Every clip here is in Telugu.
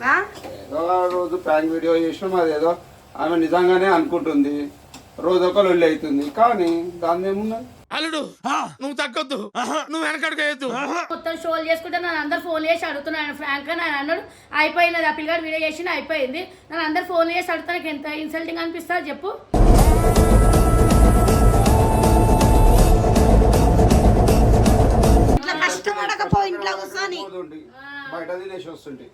ఏదో రోజు ప్రాంక్ వీడియో చేసినాం అదేదో ఆమె నిజంగానే అనుకుంటుంది. రోజు ఒక లొల్లి అవుతుంది. కానీ దాని ఏమున్నది అల్లుడు నువ్వు తగ్గొద్దు. నువ్వు వెనకడుగు వేయద్దు. మొత్తం షోలు చేసుకుంటే నన్ను అందరు ఫోన్ చేసి అడుగుతున్నాను ఫ్రాంక్గా నేను అన్నాడు. అయిపోయినది ఆ పిల్లగాడు వీడియో చేసి అయిపోయింది. నన్ను అందరు ఫోన్ చేసి అడుగుతా నాకు ఎంత ఇన్సల్టింగ్ అనిపిస్తా చెప్పు. ఇట్లా కష్టపడకపో ఇంట్లో కూర్చొని. బయట తినేసి వస్తుంటే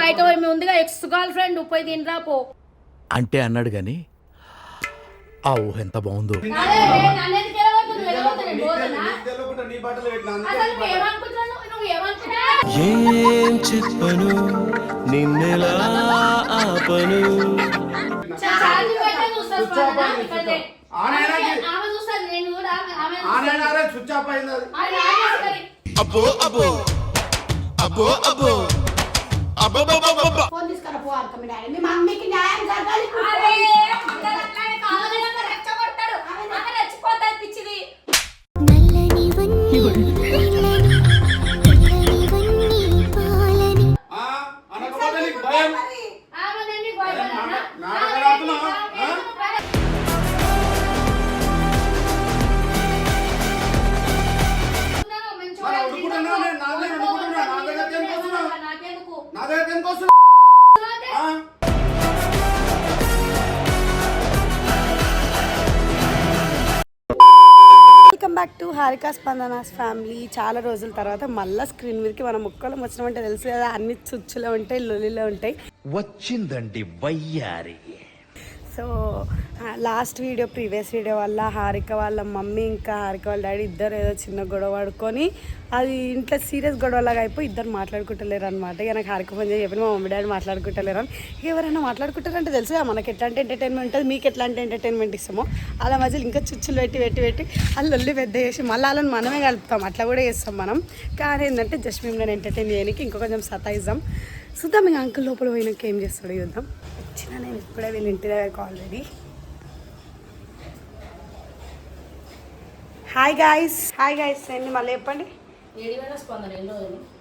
పోయి ఎక్స్ గర్ల్ ఫ్రెండ్ పోయి తినరా పో అంటే అన్నాడు గాని ఆ ఊహ ఎంత బాగుందో అరే, నన్ను ఎందుకు ఎలగొడుతున్నావు? నువ్వు ఎలగొడతావు, నేను పోతానా? నీకు తెలియకుండా నీ బట్టలు పెట్టినా అందుకే అసలు నీ నువ్వు బట్టలు- ఏమనుకుంటున్నావు? నువ్వు ఏమనుకుంటున్నావు? ఏం చెప్పను నిన్నెలా ఆపను ఛార్జింగ్ పెట్టే చూస్తాను స్విచ్ ఆఫ్ పక్కన, అయింది ఇక్కడ స్విచ్ లే. ఆఫ్. ఆన్ అయినా ఆమె- ఆమె చూస్తాను నేను కూడా ఆమె- ఆమె ఆ చూస్తాను. నాయనా రే, స్విచ్ ఆఫ్ అయింది అది ఆమె ఆమె చూస్తుంది. అబ్బో అబ్బో అబ్బో అబ్బో. అబ్బో ఫోన్ తీసుకురా పో అక్క మీ డాడీ. మీ మమ్మీకి న్యాయం జరగాలి అరే, పిల్లలు అట్లానే కావాలని అక్కడ రెచ్చగొడతాడు. ఆమె రెచ్చిపోతాది పిచ్చిది. ఆ, back to Harika Spandana's family చాలా రోజుల తర్వాత మళ్ళీ స్క్రీన్ మీదకి మనం ముక్కలు వచ్చినామంటే తెలుసు కదా అన్ని చుచ్చులో ఉంటాయి లొలిలో ఉంటాయి. వచ్చిందండి వయ్యారి. So last video previous video వల్ల హారిక వాళ్ళ మమ్మీ ఇంకా హారిక వాళ్ళ డాడీ ఇద్దరు ఏదో చిన్న గొడవ పడుకొని అది ఇంట్లో సీరియస్ గొడవలాగా అయిపోయి ఇద్దరు మాట్లాడుకుంటలేరు అనమాట ఇక నాకు హారిక ఫోన్ చేసి చెప్పిన మా మమ్మీ డాడీ మాట్లాడుకుంటలేరు అని. ఎవరైనా మాట్లాడుకుంటారంటే తెలుసు కదా మనకి ఎట్లాంటి ఎంటర్టైన్మెంట్ ఉంటుంది మీకు ఎట్లాంటి ఎంటర్టైన్మెంట్ ఇస్తామో. అలా మధ్యలో ఇంకా చుచ్చులు పెట్టి పెట్టి పెట్టి వాళ్ళు ఒళ్ళు పెద్ద చేసి మళ్ళీ వాళ్ళని మనమే కలుపుతాం. అట్లా కూడా చేస్తాం మనం. కానీ ఏంటంటే జస్ట్ మిమ్మల్ని ఎంటర్టైన్ చేయడానికి ఇంకో కొంచెం సతాయిద్దాం. చూద్దాం ఇంకా అంకుల్ లోపల పోయినాక ఏం చేస్తాడో చూద్దాం. వచ్చిన నేను ఇప్పుడే వీళ్ళ ఇంటి దగ్గరకు already hi guys hi guys ఏంటి మళ్ళీ చెప్పండి?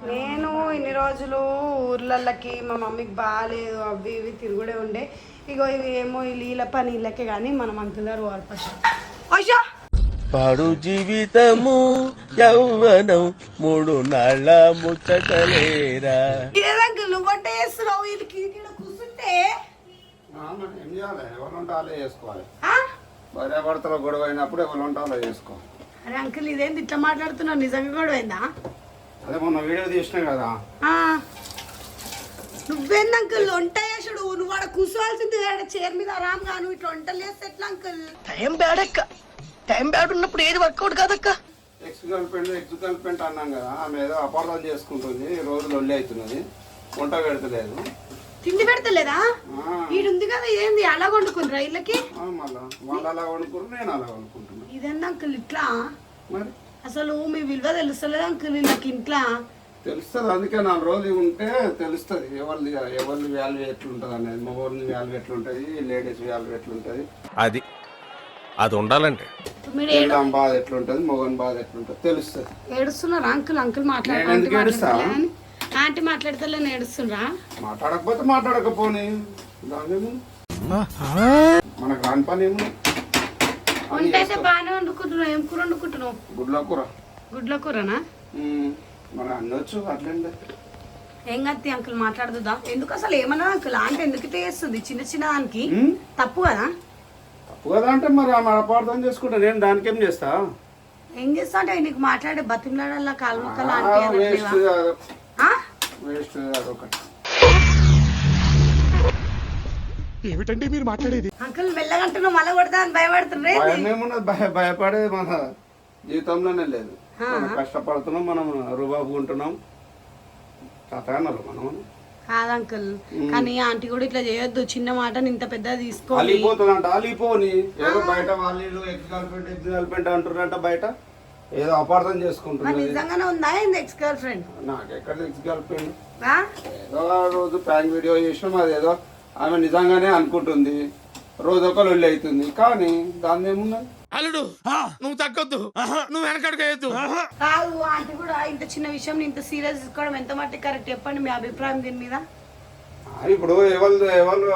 నేను ఇన్ని రోజులు ఊర్లకి మా మమ్మీకి బాగాలేదు అవి ఇవి తిరుగుడే ఉండే. ఇగో ఇవి ఏమో ఈ నీళ్ళ పని నీళ్ళకే కానీ మనం అంటున్నారు వాళ్ళు పాడు జీవితము యౌవనం మూడు నాళ్ళ ముచ్చటలేరా? చేస్తున్నావు? వీళ్ళకి కూర్చుంటే ఏం చేయాలి? ఎవరు ఉంటే వాళ్ళే చేసుకోవాలి. ఆ? భార్య భర్తల గొడవ అయినప్పుడు ఎవరు ఉంటే వాళ్ళే చేసుకోవాలి అరే అంకుల్ ఇదేంటి ఇట్లా మాట్లాడుతున్నావు? నిజంగా కూడా పోయిందా అదే మొన్న వీడియో తీసినా కదా. ఆ. నువ్వేంది అంకుల్? వంట చేసుడు. నువ్వు ఆడ కూర్చోవాల్సింది ఆడ చైర్ మీద ఆరాంగా నువ్వు ఇట్లా వంటలు చేస్తే ఎట్లా అంకుల్? టైం బ్యాడ్ అక్క. టైం బ్యాడ్ ఉన్నప్పుడు ఏది వర్కౌట్ కాదక్క. Ex girlfriend ex girlfriend అన్నాం కదా. ఆమె ఏదో అపార్థం చేసుకుంటుంది. ఈ రోజు లొల్లి అవుతున్నది. వంట పెడతలేదు. తిండి పెడతలేదా? ఆ, ఈడుంది కదా ఇదేంది అలా వండుకుంటారా ఇళ్ళకి? వాళ్ళు అలా నేను అలా ఇదేంది అంకుల్ ఇట్లా? మరి? అసలు మీ విలువ తెలుస్తలేదు అంకుల్ వీళ్ళకి ఇంట్లో. తెలుస్తుంది అందుకే నాలుగు రోజులు ఉంటే తెలుస్తుంది. ఎవరిది ఎవరిది వాల్యూ ఎట్లుంటుంది అనేది మగవాళ్ళని వాల్యూ ఎట్లుంటుంది లేడీస్ వాల్యూ ఎట్లుంటుంది. అది అది ఉండాలంటే. పెళ్ళాం బాధ ఎట్లుంటుంది మగవాని బాధ ఎట్లుంటుంది తెలుస్తుంది. ఏడుస్తున్నారా అంకుల్? అంకుల్ మాట్లాడ నేను ఎందుకు ఏడుస్తా? ఆంటీ మాట్లాడతలేని ఏడుస్తుండ్రా మాట్లాడకపోతే మాట్లాడకపోని. మనకు రాని పని అయితే బాగానే వండుకుంటున్నావు. ఏం కూర వండుకుంటున్నావు? గుడ్ల కూర. గుడ్ల కూరనా? మన అనొచ్చు అట్లేండి ఏం కత్తి అంకుల్ మాట్లాడుతుందా ఎందుకు అసలు ఏమన్నా అంకుల్? ఆంటీ ఎందుకు ఇట్లా చేస్తుంది? చిన్న చిన్న దానికి? తప్పు కదా? తప్పు కదా అంటే మరి ఆమె అపార్థం చేసుకుంటా. నేను దానికేం చేస్తా? ఏం చేస్తా అంటే నీకు మాట్లాడే బతిమలాడల్లా కాలు మొక్కలు ఆంటీ వేస్ట్ అదొకటి. ఏమిటండి మీరు మాట్లాడేది? అంకుల్ మెల్లగంటున్నావు మళ్ళీ కొడతా అని భయపడుతుండ్రే భయం భయపడేది మన జీవితంలోనే లేదు. మనం కష్టపడుతున్నాం మనం రుబాబుకుంటున్నాం. చతగన్నారు మనం. కాదు అంకుల్ కానీ ఆంటీ కూడా ఇట్లా చేయొద్దు. చిన్న మాటని ఇంత పెద్ద తీసుకోవాలి అలిపోతుందంట అలిపోని ఏదో బయట వాళ్ళు ex girlfriend ex girlfriend అంటున్నారంట బయట. ఏదో అపార్థం మరి చేసుకుంటున్నది నిజంగానే ఉందా ఏంది ఎక్స్ గర్ల్ ఫ్రెండ్ నాకు ఎక్కడ ఎక్స్ గర్ల్ ఫ్రెండ్ ఏదో ఆ రోజు ప్రాంక్ వీడియో చేసినాం అదేదో ఆమె నిజంగానే అనుకుంటుంది. రోజు ఒక లొల్లి అవుతుంది. కానీ దాని ఏమున్నది అల్లుడు నువ్వు తగ్గొద్దు. నువ్వు వెనకడుగు వేయద్దు. కాదు ఆంటీ కూడా ఇంత చిన్న విషయం ఇంత సీరియస్ తీసుకోవడం ఎంత మట్టి కరెక్ట్ చెప్పండి మీ అభిప్రాయం దీని మీద. ఇప్పుడు ఎవరు ఎవరు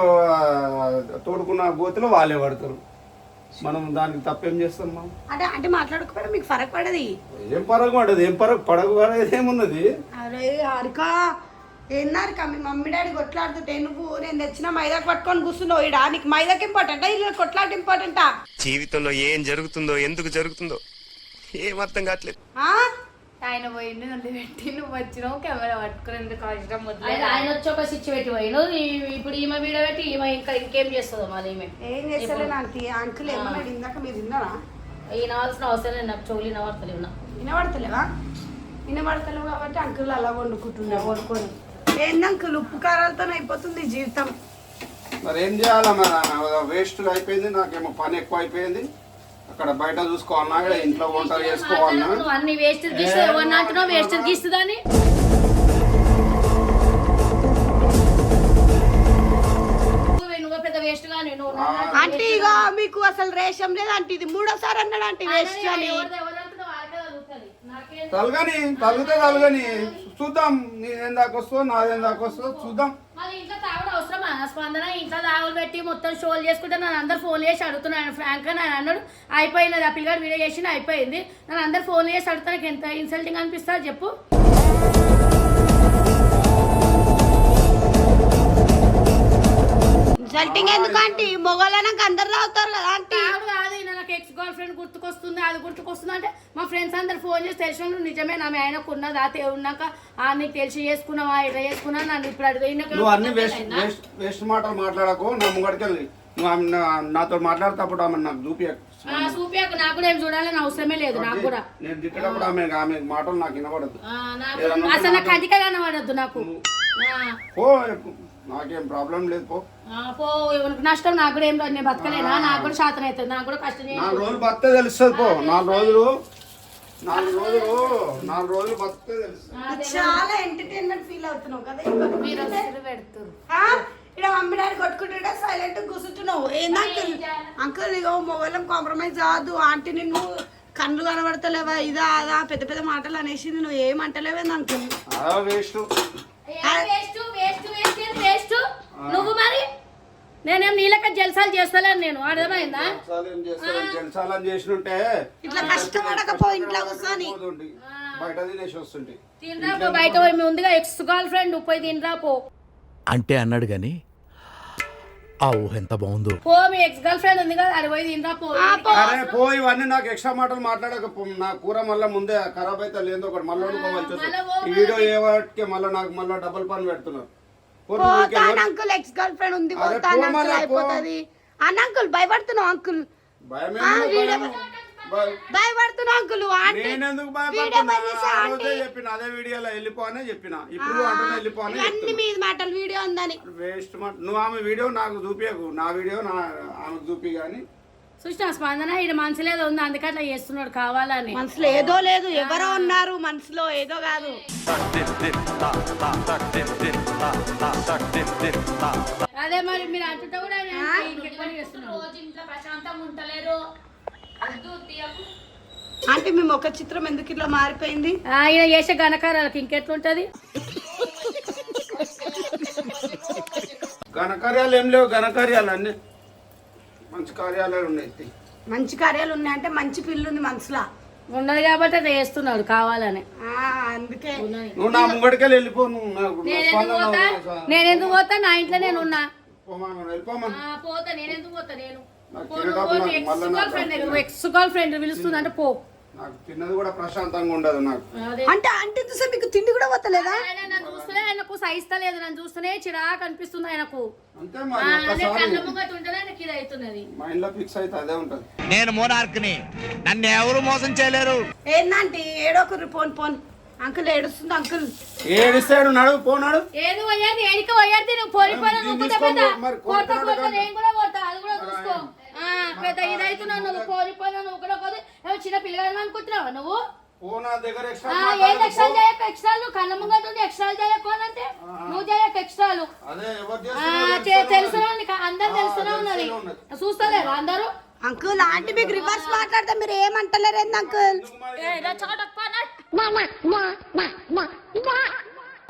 తోడుకున్న గోతిలో వాళ్ళే పడతారు. మనం దానికి తప్పేం చేస్తాం మనం? అంటే అంటే మాట్లాడకపోయినా మీకు ఫరక్ పడది? ఏం పరకు పడదు ఏం పరకు పడకు పడేది ఏమున్నది? అరే హారిక ఏందారిక మీ మమ్మీ డాడీ కొట్లాడుతుంటే నువ్వు నేను తెచ్చిన మైదాకు పట్టుకొని కూర్చున్నావు ఇడా నీకు మైదాకి ఇంపార్టెంటా ఇలా కొట్లాట ఇంపార్టెంటా జీవితంలో ఏం జరుగుతుందో ఎందుకు జరుగుతుందో ఏం అర్థం కావట్లేదు. ఆయన పోయింది నన్ను పెట్టి నువ్వు వచ్చినావు కెమెరా పట్టుకుని ఎందుకు అవసరం వద్దు ఆయన ఆయన వచ్చి ఒక స్విచ్ పెట్టి పోయిను ఇప్పుడు ఈమె వీడియో పెట్టి ఈమె ఇంకా ఇంకేం చేస్తుందో మళ్ళీ ఈమె. ఏం చేస్తలే నాకు అంకుల్ ఏమన్నాడు ఇందాక మీరు విన్నారా? ఈనాల్సిన అవసరం లేదు నాకు చెవులు వినబడతలేవు నా వినబడతలేవా? వినబడతలేవు కాబట్టి అంకుల్ అలా వండుకుంటుండే వండుకొని. ఏంది అంకుల్? ఉప్పు కారాలతో అయిపోతుంది జీవితం. మరి ఏం చేయాలా మరి వేస్ట్ అయిపోయింది నాకేమో పని ఎక్కువ అయిపోయింది అక్కడ బయట చూసుకోవాలన్నా ఇక్కడ ఇంట్లో వంటలు చేసుకోవాలన్నా. నువ్వు అన్ని వేస్ట్ గీస్తూ ఎవరిని అంటున్నావు వేస్ట్ గీస్తుందని? నువ్వు నువ్వు పెద్ద వేస్ట్ గాని నువ్వు అంటే ఇక మీకు అసలు రేషం లేదు అంటే ఇది మూడోసారి అన్నాడు అంటే వేస్ట్ అని. ఎవరిది ఎవరు అంటున్నావు? వాళ్ళకే తగులుతుంది. నాకేం తలగని తలిగితే తలగని. చూద్దాం నేనేం దాకా వస్తుందో నాదేం దాకా వస్తుందో చూద్దాం. మరి ఇంట్లో తాగడం అవసరమా? స్పందన ఇంట్లో తాగులు పెట్టి మొత్తం షోలు చేసుకుంటే నన్ను అందరు ఫోన్ చేసి అడుగుతున్నాను ఫ్రాంక్ అని ఆయన అన్నాడు అయిపోయింది ఆ పిల్లగాడు వీడియో చేసి అయిపోయింది. నన్ను అందరు ఫోన్ చేసి అడుగుతా నాకు ఎంత ఇన్సల్టింగ్ అనిపిస్తా చెప్పు. ఇన్సల్టింగ్ ఎందుకు ఆంటీ? మొగోళ్ళనాక అందరు రావుతారు కదా తాగుడు కాదు నాకు ఎక్స్ గర్ల్ ఫ్రెండ్ గుర్తుకొస్తుంది అది గుర్తుకొస్తుంది అంటే మా ఫ్రెండ్స్ అందరు ఫోన్ చేసి తెలిసిన నిజమే నా ఆయనకు ఉన్నదా తే ఉన్నాక ఆ నీకు తెలిసి చేసుకున్నావా ఇట్లా చేసుకున్నా నన్ను ఇప్పుడు నువ్వు అన్ని వేస్ట్ వేస్ట్ వేస్ట్ మాటలు మాట్లాడకు నా ముంగడికి వెళ్ళి నువ్వు ఆమె నా- నాతో మాట్లాడేటప్పుడు ఆమె నాకు చూపి ఆ, చూపియకు నాకు కూడా ఏం చూడాలని అవసరమే లేదు నాకు కూడా. నేను తిట్టేటప్పుడు ఆమె ఆమె మాటలు నాకు వినబడదు. ఆ, నాకు అసలు నాకు కంటిగా కనబడద్దు నాకు. ఆ, పో నాకేం ప్రాబ్లం లేదు పో. ఆ, పో ఎవరికి నష్టం నాకు కూడా ఏం రాదు నేను బతకలేనా? నాకు కూడా శాతం అవుతుంది నాకు కూడా కష్టం నాలుగు రోజులు బతికే తెలుస్తుంది పో. నాలుగు రోజులు నాలుగు రోజులు నాలుగు రోజులు బతికే తెలుస్తుంది. చాలా ఎంటర్టైన్మెంట్ ఫీల్ అవుతున్నావు కదా మీరు పెడుతురు. ఇక్కడ సైలెంట్ కూర్చుంటున్నావు. అంకుల్? ఇగో మొబైల్ కాంప్రమైజ్ కాదు. ఆంటీ నిన్ను కళ్ళు కనబడతలేవా? ఇదా అదా పెద్ద పెద్ద మాటలు అనేసి నువ్వు ఏమంటలేవేంది అంకుల్? వేస్ట్? వేస్ట్. నువ్వు మరి? నేనేం నీలక జల్సాలు చేస్తలేను నేను. అర్థమైందా? జలసాలని చేసినుంటే ఇట్లా కష్టపడకపో ఇంట్లో కూర్చొని. బయట తినేసి వస్తుంటే. తినరా పో బయట పోయి ఉందిగా ఎక్స్ గర్ల్ ఫ్రెండ్ పోయి తినరా పో. అంటే అన్నాడు కానీ ఆ ఊహ ఎంత బాగుందో. పో మీ ఎక్స్ గర్ల్ ఫ్రెండ్ ఉంది కదా అది పోయి తినరా పో. అరే పో ఇవన్నీ నాకు ఎక్స్ట్రా మాటలు మాట్లాడక. నా కూర మళ్ళీ ముందే ఖరాబ్ అయితే లేదో ఒకటి మళ్ళీ వండుకోవాల్సి ఈ వీడియో ఏ వాటికి మళ్ళీ నాకు మళ్ళీ డబుల్ పని పెడుతున్నారు. పోతాను అంకుల్. ఎక్స్ గర్ల్ ఫ్రెండ్ ఉంది పోతాను అంకుల్. అయిపోతుంది. అన్న అంకుల్ భయపడుతున్నావు అంకుల్. భయపడుతున్నావు అంకుల్ చెప్పిన అదే వీడియోలో చెప్పిన. ఇప్పుడు అంటున్నా వెళ్ళిపో అని ఇవన్నీ మీ మాటలు వీడియో ఉందని. వేస్ట్ మాట. నువ్వు ఆమె వీడియో నాకు చూపించకు నా వీడియో నా ఆమెకు చూపి కానీ చూసిన స్పందన ఈయన మనసులో ఏదో ఉంది? అందుకే అట్లా చేస్తున్నాడు కావాలని. మనసులో ఏదో లేదు ఎవరో ఉన్నారు మనసులో ఏదో కాదు. అదే మరి మీరు అంటుంటే కూడా ఆయన ఇంకెక్కువ చేస్తున్నాడు. రోజు ఇంట్లో ప్రశాంతంగా ఉంటలేరు. వద్దు, తీయకు. అంటే మీ ముఖ చిత్రం ఎందుకు ఇట్లా మారిపోయింది? ఆయన చేసే ఘనకారాలకు ఇంకెట్లుంటది? ఘనకార్యాలు ఏం లేవు ఘనకార్యాలు అన్ని మంచి కార్యాలయాలు ఉన్నాయి మంచి కార్యాలు ఉన్నాయంటే మంచి పిల్లు ఉంది మనసులో. ఉన్నది కాబట్టి అట్లా చేస్తున్నాడు కావాలని. ఆ, అందుకే. నువ్వు నా ముంగడికెళ్ళి వెళ్ళిపో నువ్వు నాకు నేనెందుకు స్పందన పోతా? నేనెందుకు పోతా? నా ఇంట్లో నేను ఉన్నా. పోమను, వెళ్ళిపోమను. ఆ, పోతా. నేనెందుకు పోతా? నేను నాకు పో, తినేటప్పుడు నువ్వు నాకు ఎక్స్ మళ్ళా girlfriend ex girlfriend పిలుస్తుంది అంటే పో. నాకు తిన్నది కూడా ప్రశాంతంగా ఉండదు నాకు. అంటే అంటే చూసే మీకు తిండి కూడా పోతలేదా? ఆయన నన్ను చూస్తూనే ఆయనకు సహిస్తలేదు నన్ను చూస్తూనే చిరాకు అనిపిస్తుంది ఆయనకు. అంతే ఆ, మరి అదే ఒక్కసారి. కళ్ళ ముంగట ఉంటేనే ఆయనకి ఇది అవుతున్నది. మైండ్లో ఫిక్స్ అయితే అదే ఉంటది. నేను మోనార్క్ని నన్ను ఎవరు మోసం చేయలేరు. ఏందంటే ఏడోకుర్రి పోన్ పోన్. అంకుల్ ఏడుస్తుంది అంకుల్. ఏడిస్తాడు నడు పోనాడు ఏది పోయేది? ఏడికి పోయేది? నువ్వు పోలిపోయినా నువ్వు తీసుకో, పెద్ద. మరి. నేను కూడా కొడతా అది కూడా చూసుకో. ఆ, పెద్ద ఇదైతున్నావు నువ్వు పోలిపోయినా నువ్వు కూడా చిన్న పిల్లగాడు అనుకుంటున్నావా నువ్వు? పో నా దగ్గర ఎక్స్ట్రా ఆ, ఏది ఎక్స్ట్రాలు చేయక ఎక్స్ట్రాలు కళ్ళ ముంగట ఉండి ఎక్స్ట్రాలు చేయకోనంటే నువ్వు చేయక ఎక్స్ట్రాలు అదే ఎవరు ఆ, చేస్తున్నారు చే- తెలుసునే ఉంది అందరు తెలుసునే ఉన్నది. చూస్తలేరు అందరూ? అంకుల్ ఆంటీ మీకు రివర్స్ మాట్లాడితే మీరు ఏమంటలేరు అంకుల్?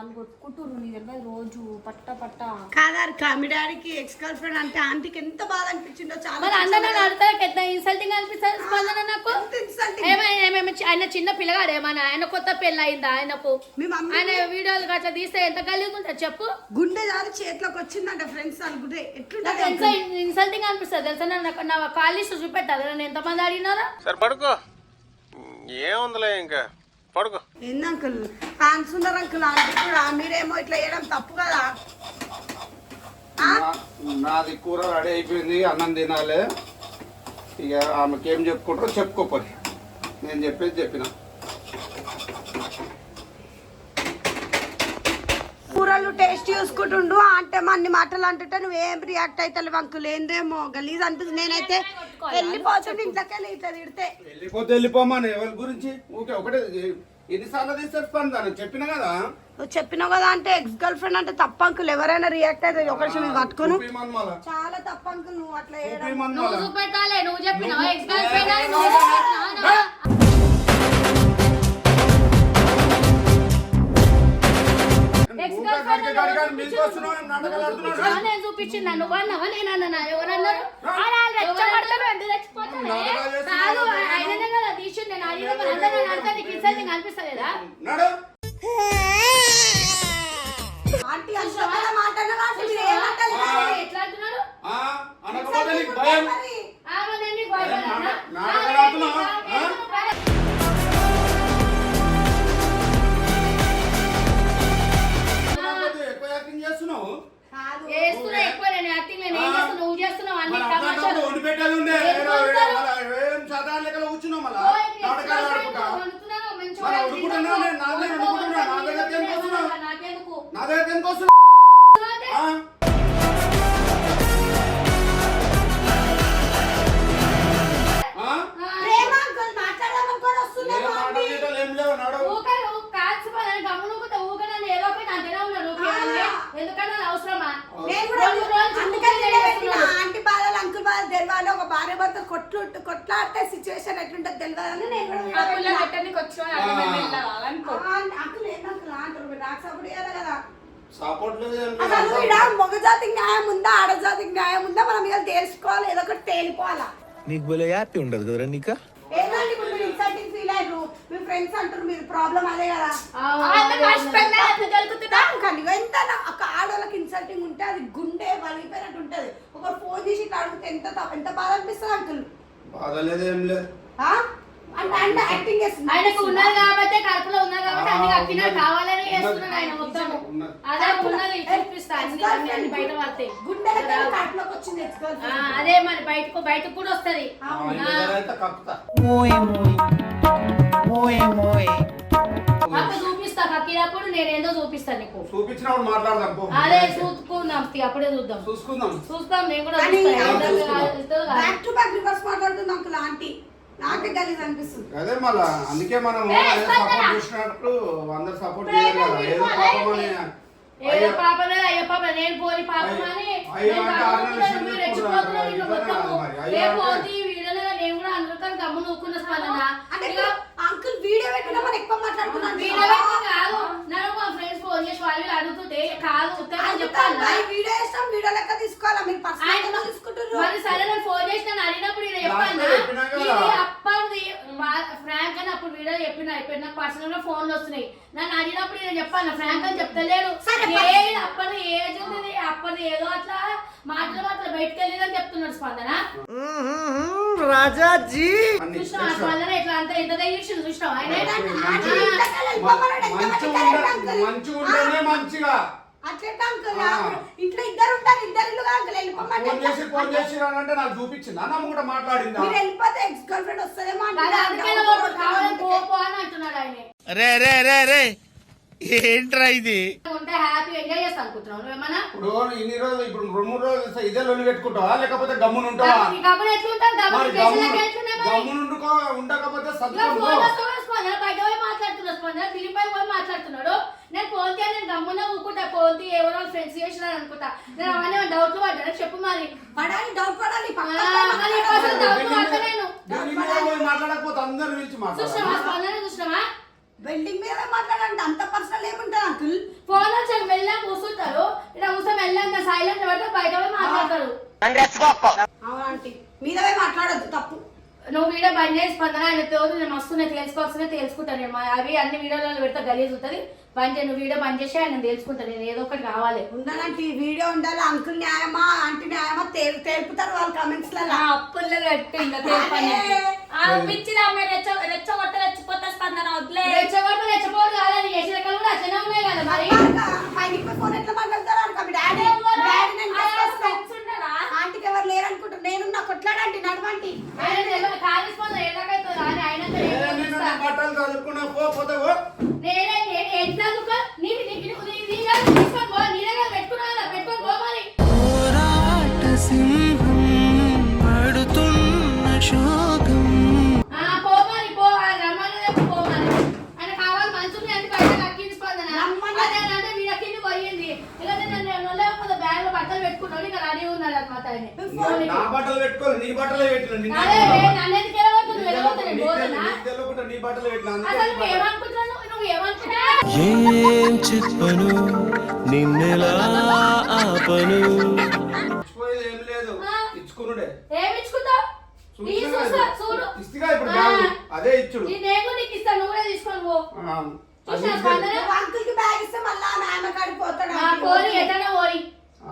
ఏదో చోట కొట్టుకుంటురు నీ తెలియదు రోజు పట్ట పట్ట. కాదారు మీ డాడీకి ఎక్స్ గర్ల్ ఫ్రెండ్ అంటే ఆంటీకి ఎంత బాధ అనిపించిందో చాలా మరి అందరూ నన్ను అడతారు ఎంత ఇన్సల్టింగ్ అనిపిస్తుంది స్పందన నాకు? insulting. ఏమైనా ఏమేమి చి- ఆయన చిన్న పిల్లగాడు ఏమన్నా ఆయన కొత్త పెళ్ళి అయిందా ఆయనకు? మీ మమ్మీ ఆయన వీడియోలు గట్లా తీస్తే ఎంత కలిగి ఉంటుంది చెప్పు? గుండె జారి చేతిలోకి వచ్చిందంట ఫ్రెండ్స్ అనుకుంటే నాకు ఎంత ఎట్లుంటది ఇన్సల్టింగ్ అనిపిస్తుంది తెలుసా? నాకు నా కాల్ లిస్ట్ చూపెట్టాలి నన్ను ఎంతమంది అడిగినారా? సరే పడుకో. ఏముందిలే ఇంకా? పడుకో. ఏంది అంకుల్? ఫ్యాన్స్ ఉన్నారు అంకుల్ ఆంటీ కూడా. మీరేమో ఇట్లా చేయడం తప్పు కదా? నాది కూర రెడీ అయిపోయింది అన్నం తినాలి. ఇక ఆమెకి చెప్పుకుంటారో చెప్పుకోపోయి నేను చెప్పేది చెప్పిన. కూరలు టేస్ట్ చూసుకుంటుండు. అంటే మా అన్ని మాటలు అంటుంటే నువ్వేం రియాక్ట్ అవుతావు అంకుల్ ఏందేమో గలీజ్ అనిపిస్తుంది. నేనైతే వెళ్ళిపోతుంటే ఇంట్లోకి వెళ్ళి ఇట్లా తిడితే. వెళ్ళిపోతే వెళ్ళిపోమని. ఎవరి గురించి? ఊకే ఒకటే ఎన్నిసార్లు చెప్పిన కదా? నువ్వు చెప్పినావు కదా అంటే ఎక్స్ గర్ల్ ఫ్రెండ్ అంటే తప్ప అంకుల్ ఎవరైనా రియాక్ట్ అయితే ఒక నిమిషం ఇది పట్టుకోను. చాలా తప్ప అంకుల్ నువ్వు అట్లా నువ్వు. చూపెట్టాలి. నువ్వు చెప్పినావు? ఎక్స్ గర్ల్ ఫ్రెండ్ నేను చూపించిందా నువ్వు అన్నావా నేను అన్నా ఎవరన్నారు రెచ్చగొడతారు? నాటకాలు చేస్తున్నావు. కాదు ఆయననే కదా తీసి నేను అడిగిన మరి అందరూ నన్ను అడిగితే నీకు ఇన్సల్టింగ్ అనిపిస్తలేదా నడు. ఆంటీ చేస్తున్నా ఎక్కువ నేను యాక్టింగ్ నేను ఏం చేస్తున్నా నువ్వు చేస్తున్నావు అన్ని తమాషాలు ఉండే. ఏం సాధారణ లెక్కలో కూర్చున్నావు మళ్ళా? నాటకాలు ఆడుకుంటా? అసలు ఈడ మగ జాతికి న్యాయం ఉందా ఆడజాతికి న్యాయం ఉందా? మనం ఇక తెలుసుకోవాలి ఏదో ఒకటి తేలిపోవాలా? నీకు భలే హ్యాపీ ఉండదు కదరా నీకా? ఏంటంటే ఇప్పుడు మీరు ఇన్సల్టింగ్ ఫీల్ అయ్యారు? మీ ఫ్రెండ్స్ అంటారు మీరు ప్రాబ్లం అదే కదా? కానీ ఎంత నా- ఒక ఆడవాళ్ళకి ఇన్సల్టింగ్ ఉంటే అది గుండె వలిగిపోయినట్టు ఉంటది. ఒక ఫోన్ చేసి ఇట్లా అడిగితే ఎంత త- ఎంత బాధ అనిపిస్తుంది అంకుల్ బాధ లేదు ఏం లేదు ఆయనకు ఉన్నది కాబట్టి కడుపులో ఉన్నది కాబట్టి అన్ని కప్పినాడు కావాలని చేస్తున్నాడు ఆయన మొత్తం. అదే ఉన్నది చూపిస్తా అన్ని అన్ని- అన్ని బయట పడతాయి అదే మరి బయటకు బయటకు కూడా వస్తది. అప్పుడు చూపిస్తా కక్కినప్పుడు నేనేందో చూపిస్తా నీకు. చూపించినప్పుడు మాట్లాడదాం అదే చూసుకుందాం అప్పుడే చూద్దాం. చూసుకుందాం. చూస్తాం నేను కూడా. బ్యాక్ టు బ్యాక్ రివర్స్ మాట్లాడుతుంది అంకుల్ ఆంటీ నాకే గలీజ్ అనిపిస్తుంది. అదే మళ్ళా అందుకే మనం ఏ, సపోర్ట్. చేసినప్పుడు అందరు సపోర్ట్ చేయాలి కదా ఏదో పాపం అని ఏదో పాపనే అయ్యో పాప నేను పోని పాపం అని అయ్యో నేను అంటే గమ్మున ఆర్గనైజేషన్ ఉన్నాను, మీరు పెట్టుకుంటున్నారు రెచ్చిపోతున్నారు, కదా, ఇట్లా రేపు అంటే- పోతే ఈ వీడియోలో నేను కూడా అందుకని గమ్మున ఊరుకున్న స్పందన. అంటే అంకుల్ వీడియో పెట్టినా మనం ఎక్కువ మాట్లాడుతున్నాం. కాదు. నన్ను మా ఫ్రెండ్స్ ఫోన్ చేసి వాళ్ళు అడుగుతుంటే కాదు ఉత్తరం చెప్పాను వీడియో వేస్తాం వీడియో లెక్క తీసుకోవాలా? మీరు ఆయన పర్సనల్ తీసుకుంటారు మరి సరే నేను ఫోన్ చేసి నన్ను అడిగినప్పుడు ఈయన చెప్పాను. ఇది అప్పటిది. ఫ్రాంక్ అని అప్పుడు వీడియో చెప్పిన అయిపోయింది నాకు పర్సనల్గా ఫోన్లు వస్తున్నాయి. నన్ను అడిగినప్పుడు నేను చెప్పాను ఫ్రాంక్ అని చెప్తలేడు. ఏ అప్పటి ఏజ్ ఉంది అప్పటి ఏదో అట్లా మాటలు మాటలు బయటకు వెళ్ళేదని చెప్తున్నాడు స్పందన. చూసినావా స్పందన ఇట్లా అంత ఎంత తగ్గించింది చూసినావా? ఆయన మంచిగా. ఉంటేనే అంకుల్. ఇంట్లో ఇద్దరు ఉంటారు ఇద్దరు ఇల్లు అంకుల్ వెళ్ళిపోమంటే ఫోన్ చేసి ఫోన్ చేసి అంటే నాకు చూపించిందా? నమ్మ కూడా మాట్లాడిందా? మీరు వెళ్ళిపోతే ఎక్స్ గర్ల్ ఫ్రెండ్ వస్తుందేమో అంటే కాదు, అందుకే నా వాడు కావాలని పోపో అని అంటున్నాడు ఆయన. రే రే రే రే. ఏంట్రా ఇది? ఉంటే హ్యాపీ ఎంజాయ్ చేస్తా అనుకుంటున్నావు నువ్వేమన్నా ఇప్పుడు ఇన్ని రోజులు ఇప్పుడు రెండు మూడు రోజులు ఇదే లొల్లి పెట్టుకుంటావా? లేకపోతే గమ్మున ఉంటావా? ఈ గమనం ఎట్లుంటారు గమనం మరి చేసినాక గమ్మున ఎట్లున్నాయి మరి? గమ్మున ఉండుకో ఉండకపోతే ఇలా సర్దుకో ఫోన్ వస్తే స్పందన బయట పోయి స్పందన పోయి మాట్లాడుతున్నాడు. నేను పోతే నేను గమ్మున ఊకుంటా పోతే ఎవరో ఫ్రెండ్స్ చేసినారు అనుకుంటా. నేను అవన్నీ డౌట్లు పడ్డా? చెప్పు మరి. పడాలి డౌట్ పడాలి. ఆ, పక్కన మరి ఇప్పుడు అసలు డౌట్లు పడతా నేను? దీని మీద పోయి మాట్లాడకపోతే అందరు పిలిచి చూసినావా? మాట్లాడాలి? స్పందన చూసినావా? బిల్డింగ్ మీద మాట్లాడండి అంత పర్సనల్ ఏముంటుంది అంకుల్ ఫోన్ వచ్చాక మెల్లగా కూర్చుంటారు ఇక్కడ కూర్చొని మెల్లగా సైలెంట్ పడితే బయట పోయి మాట్లాడతారు. అవునంటీ మీదవే మాట్లాడొద్దు తప్పు. నువ్వు వీడియో బంద్ చేసి స్పందన ఆయన తోడు నేను మస్తు నేను తెలుసుకోవాల్సిన తెలుసుకుంటాను నేను. అవి అన్ని వీడియోలలో పెడితే గలీజ్ ఉంటుంది. బంద్ చేయి నువ్వు వీడియో బంద్ చేసి ఆయన తెలుసుకుంటాను నేను ఏదో ఒకటి కావాలి ఉండాలంటే ఈ వీడియో ఉండాలి అంకుల్ న్యాయమా ఆంటీ న్యాయమా తేల్ తెలుపుతారు వాళ్ళ కమెంట్స్లలో. అప్పుల్లో కట్టి ఇంకా తెలుపని ఆ పిచ్చిది ఆమె రెచ్చ రెచ్చగొట్ట రెచ్చిపోతా స్పందన వదిలే రెచ్చగొట్టు రెచ్చపోడు కాదని చేసిన రకాలు కూడా అట్లనే ఉన్నాయి కదా మరి పైకి ఫోన్ ఎట్లా మాట్లాడతారు అనుకో మీ డాడీ డాడీ నేను. ఆంటీకి ఎవరు లేరు అనుకుంటారు నేను నా కొట్లాడండి నడవండి ఆయన తెలియదు కాలిపోతుంది ఎలాగైతుంది అని ఆయన బట్టలు పో పోతే. నేనే నేను ఎట్లా దుఃఖ నీ నీ నీ నీ నీ కాదు తీసుకొని పో నీనే కాదు పెట్టుకున్నా కదా పెట్టుకొని పో నా బట్టలు పెట్టుకోవాలి నీ బట్టలే పెట్టిన నిన్ను నన్ను తెలియకుండా నీ బట్టలు పెట్టిన ఏం చెప్పను? నిన్నెలా ఆపను? ఏం లేదు. ఇచ్చుకునుడే. ఏమి ఇచ్చుకుంటావు? ఇస్తుగా ఇప్పుడు. అదే ఇచ్చుడు. నీ నేను నీకు ఇస్తాను నువ్వు కూడా తీసుకొని పో. అంకుల్కి బ్యాగ్ ఇస్తే మళ్ళీ ఆమె ఆమె కాడికి పోతాడు ఆ కోరి ఎటన్నా పోరి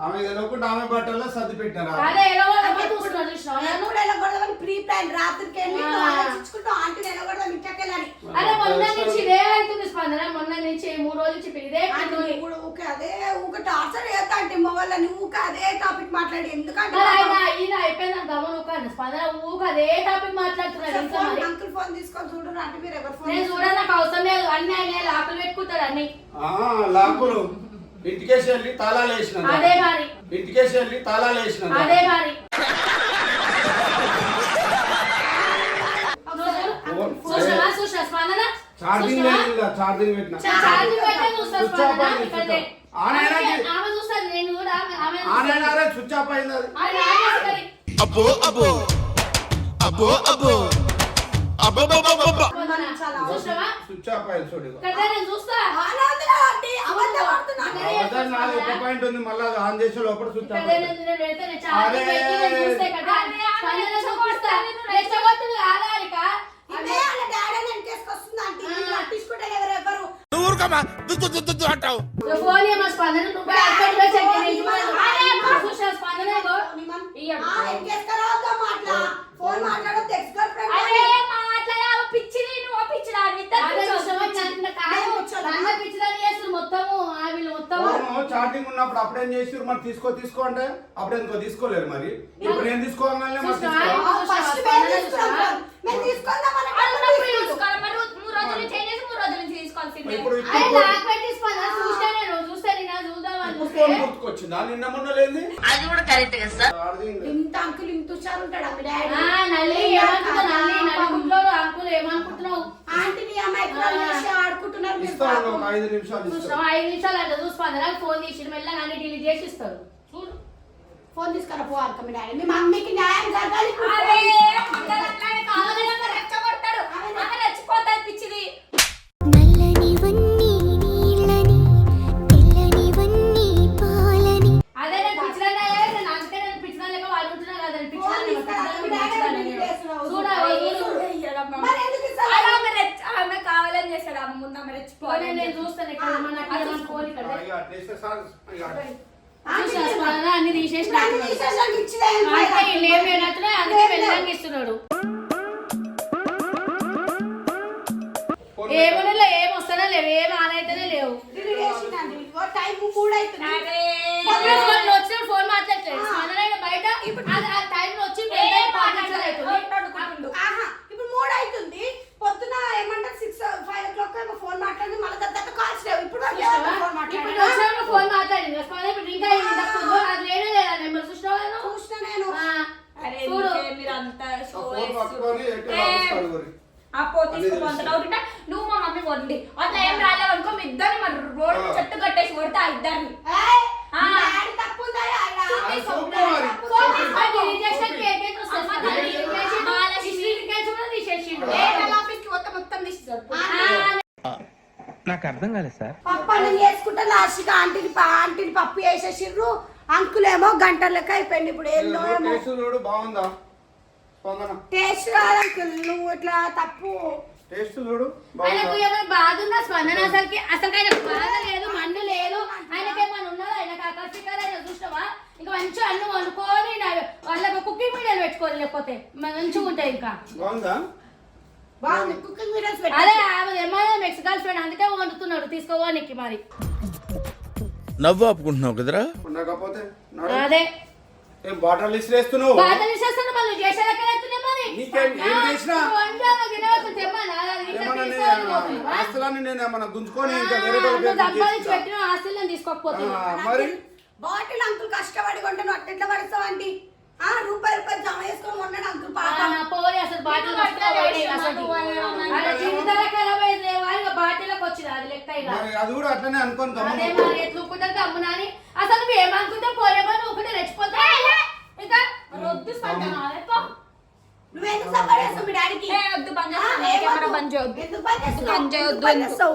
ఆమె తెలియకుండా ఆమె బట్టల్లో సర్ది పెట్టారు అదే ఎలా వాళ్ళ చూస్తున్నా చూసినావు? నేను కూడా వెళ్ళకూడదని ప్రీ ప్లాన్ రాత్రికి వెళ్ళి ఆ. ఆలోచించుకుంటూ ఆంటీ వెళ్ళకూడదని ఇంటకెళ్ళాలి. అరే మొన్న నుంచి ఇదే అవుతుంది స్పందన? మొన్న నుంచి మూడు రోజుల నుంచి ఇదే ఆంటీ ఊకే అదే ఊకే టార్చర్ చేస్తా అంటే మొగళ్ళని ఊకే అదే టాపిక్ మాట్లాడి. ఎందుకంటే ఈయన అయిపోయింది గమనం ఊక స్పందన? ఊక అదే టాపిక్ మాట్లాడుతున్నాడు ఇంకా మరి? అంకుల్ ఫోన్ తీసుకొని చూడరు అంటే మీరు ఎవరు ఫోన్ నేను చూడ నాకు అవసరం లేదు. అన్ని ఆయన లాకులు పెట్టుకుంటాడు అన్ని. ఆ, లాకులు. ఇంటికేసి వెళ్ళి తాళాలు వేసిన అదే మరి. ఇంటికేసి వెళ్ళి తాళాలు వేసిన అదే మరి. స్పందన? ఛార్జింగ్? లేదు ఛార్జింగ్ పెట్టిన ఛార్జింగ్ పెట్టే చూస్తా స్విచ్ ఆఫ్ స్పందన? అయింది, ఇక్కడే. ఆమె- చూస్తాను నేను కూడా ఆమె స్విచ్ ఆఫ్. అబ్బో అబ్బో. అబ్బో అబ్బో. ఒక చూస్తా. పాయింట్ ఉంది మళ్ళీ ఆన్ చేసే లోపల స్విచ్. ఛార్జింగ్ ఉన్నప్పుడు అప్పుడేం చేసిరు మరి తీసుకో తీసుకో అంటే అప్పుడు ఎందుకో తీసుకోలేరు మరి. ఇప్పుడు నేను తీసుకోగానే మరి? తీసుకోవాలి. ఫస్ట్ ఫోన్ గుర్తుకొచ్చిందా? నిన్న మొన్న లేని అది కూడా కరెక్ట్ కదా సార్. ఇంత అంకుల్ ఇంత హుషారు ఉంటాడు మీ డాడీ? ఆ, నల్లి ఏమనుకుంటున్నావు? నల్లి, అంకులు ఏమనుకుంటున్నావు? అమ్మాయి చేసి ఆడుకుంటున్నారు మీరు ఇస్తాను పాపం. ఒక ఐదు నిమిషాలు ఇస్తాను? ఐదు నిమిషాలు అంటే చూసి స్పందన ఫోన్ తీసి మెల్లగా అన్ని డిలీట్ చేసి ఇస్తారు. చూడు. ఫోన్ తీసుకురా పో అక్క మీ డాడీ. మీ మమ్మీకి న్యాయం జరగాలి. అరే అందరూ అట్లానే కావాలని ఏం లేనట్టునే అందుకే మెల్లగా ఇస్తున్నాడు ఫోన్ ఏమన్నా ఏం వస్తానే లేవు ఏం ఆన్ అయితేనే లేవు. టైం మూడు అవుతుంది అరే పొద్దున ఫోన్ వచ్చిన ఫోన్ మాట్లాడలేదు స్పందన ఈడ బయట అది ఆ టైంలో వచ్చి ఏ పాటించాలి మాట్లాడుకుంటుండు ఆహా ఇప్పుడు మూడు అవుతుంది పొద్దున ఏమంటారు సిక్స్ ఫైవ్ ఓ క్లాక్ ఏమో ఫోన్ మాట్లాడి మళ్ళీ తర్వాత కాల్స్ లేవు ఇప్పుడు వరకు ఎవరితో ఫోన్ ఇప్పుడు మాట్లాడినా? వచ్చిన ఫోన్ మాట్లాడింది స్పందన ఇప్పుడు ఇంకా ఏమి తక్కువ అది లేనే లేదా నెంబర్ చూసినావా నువ్వు? చూసిన నేను ఆ, అరే చూడు ఎందుకే మీరు అంతా ఆ షో ఫోన్ పట్టుకొని ఎటు ఏ, రాస్తాడు మరి ఆ పో తీసుకుపోతున్నావు ఉంటే నువ్వు మా మమ్మీ వడ్డి అట్లా ఏం రాలేవు అనుకో మీ ఇద్దరిని మరి రోడ్డు ఆ. చెట్టు కట్టేసి కొడితే ఆ ఇద్దరిని ఏయ్, ఆ. మీ డాడీ తప్పు ఉందా? ఆయన అది తప్పు చూపు మరి. తప్పు ఫోన్ ఉందా? తీసుకొని delete చేస్తే కేక్ అయితే వస్తుంది. అమ్మ, స్పందన delete delete చేసి, మహాలక్ష్మి. ఈ screen caps కూడా తీసేసిండు. ఏ వాళ్ళ ఆఫీస్కి మొత్తం మొత్తం తీసేసారు ఆ, నాకు అర్థం కాలేదు సార్. పప్పు అన్నం చేసుకుంటే లాస్ట్గా ఆంటీని పా- ఆంటీని పప్పు వేసేసిర్రు అంకులేమో గంట లెక్క అయిపోయింది ఇప్పుడు. ఏందో ఏమో. టేస్ట్ చూడు బాగుందా? స్పందన. టేస్ట్ రాదు అంకుల్ నువ్వు ఇట్లా తప్పు. టేస్ట్ చూడు ఆయనకు బాగుందా? ఏమైనా బాధ ఉందా? స్పందన అసలుకి అసలు ఆయనకు బాధ లేదు మండు లేదు. ఆయనకి ఏమైనా ఉన్నదా? ఆయనకు ఆకర్షికారు ఆయన చూసినావా? ఇంకా మంచిగా అన్ను వండుకొని నా- వాళ్ళకి కుకింగ్ మీడియాలు పెట్టుకోరు లేకపోతే. మంచిగా ఉంటాయి ఇంకా. బాగుందా? బాగుంది కుకింగ్ వీడియోస్ పెట్టి అదే ఆమె ఏమైనా మెక్సికల్ ఫ్రెండ్ అందుకే వండుతున్నాడు తీసుకోవానికి మరి నవ్వు ఆపుకుంటున్నావు కదరా ఉండకపోతే నడు. అదే ఏం బాటలు ఇసిరేస్తున్నావు బాధలు చేస్తున్నా మళ్ళీ చేసేదక్కడెత్తున్నాయి మరి నీకేం- ఏం చేసినా? వండామా, గిన్నెలు తెమ్మనా? ఇంట్లో ఏమన్నా నేను తీసుకోవాలి ఏమన్నా పోతున్నావా? ఆస్తులన్నీ నేను ఏమన్నా గుంజుకొని ఇంకా ఆ, వేరే వాళ్ళ నువ్వు పేరు సంపాదించి చేస్తా. పెట్టిన ఆస్తులు నేను తీసుకోకపోతే ఆ, మరి బాటిల్ అంకుల్ కష్టపడి కొంటే నువ్వు అట్టెట్లా పడతావు ఆంటీ ఆ రూపాయి రూపాయలు జమ చేసుకొని ఉన్నాడు అంకుల్ పాప పోలే అసలు బాటిల్ జీవితాలే ఖరాబ్ అయింది వాళ్ళు బాటిల్కి వచ్చింది అది లెక్క ఇక మరి అది కూడా అట్లనే అనుకోని అదే గమ్మున మరి ఎట్లా ఊపుకుంటారు గమ్మునని అసలు నువ్వు ఏమనుకుంటావు పోలేమో నువ్వు కూడా రెచ్చిపోతా ఇంకా మరి వద్దు స్పందన అదేపో. నువ్వు ఎందుకు సపోర్ట్ చేస్తావు మీ డాడీకి ఏ, వద్దు బంద్ ఆ, చేస్తాను. ఏమొద్దు. కెమెరా బంద్ చేయొద్దు. ఎందుకు బంద్ చేస్తున్నావు? బంద్ చేయొద్దు, ఎందుకు ఎందుకు? చేస్తావు?